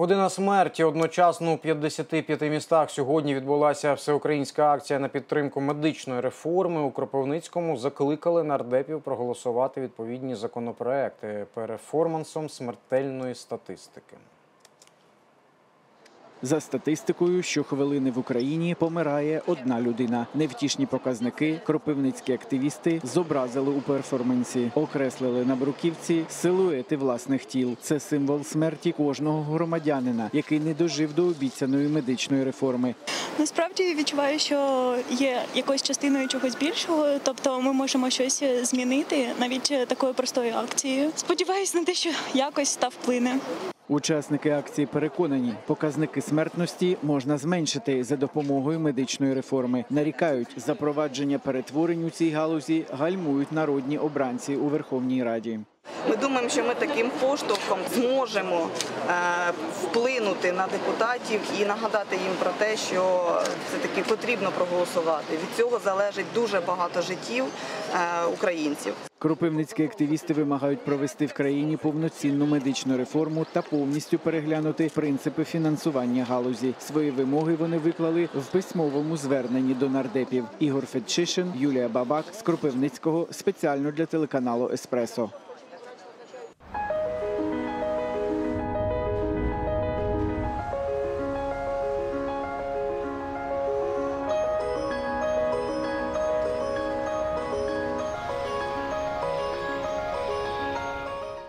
Година смерті одночасно у 55 містах. Сьогодні відбулася всеукраїнська акція на підтримку медичної реформи. У Кропивницькому закликали нардепів проголосувати відповідні законопроекти переформансом смертельної статистики. За статистикою, щохвилини в Україні помирає одна людина. Невтішні показники кропивницькі активісти зобразили у перформансі, окреслили на бруківці силуети власних тіл. Це символ смерті кожного громадянина, який не дожив до обіцяної медичної реформи. Насправді відчуваю, що є якоюсь частиною чогось більшого, тобто ми можемо щось змінити навіть такою простою акцією. Сподіваюсь на те, що якось та вплине. Учасники акції переконані, показники смертності можна зменшити за допомогою медичної реформи. Нарікають, запровадження перетворень у цій галузі гальмують народні обранці у Верховній Раді. Ми думаємо, що ми таким поштовхом зможемо е, вплинути на депутатів і нагадати їм про те, що все таки потрібно проголосувати. Від цього залежить дуже багато життів е, українців. Кропивницькі активісти вимагають провести в країні повноцінну медичну реформу та повністю переглянути принципи фінансування галузі. Свої вимоги вони виклали в письмовому зверненні до нардепів. Ігор Федчишин, Юлія Бабак з Кропивницького спеціально для телеканалу Еспресо.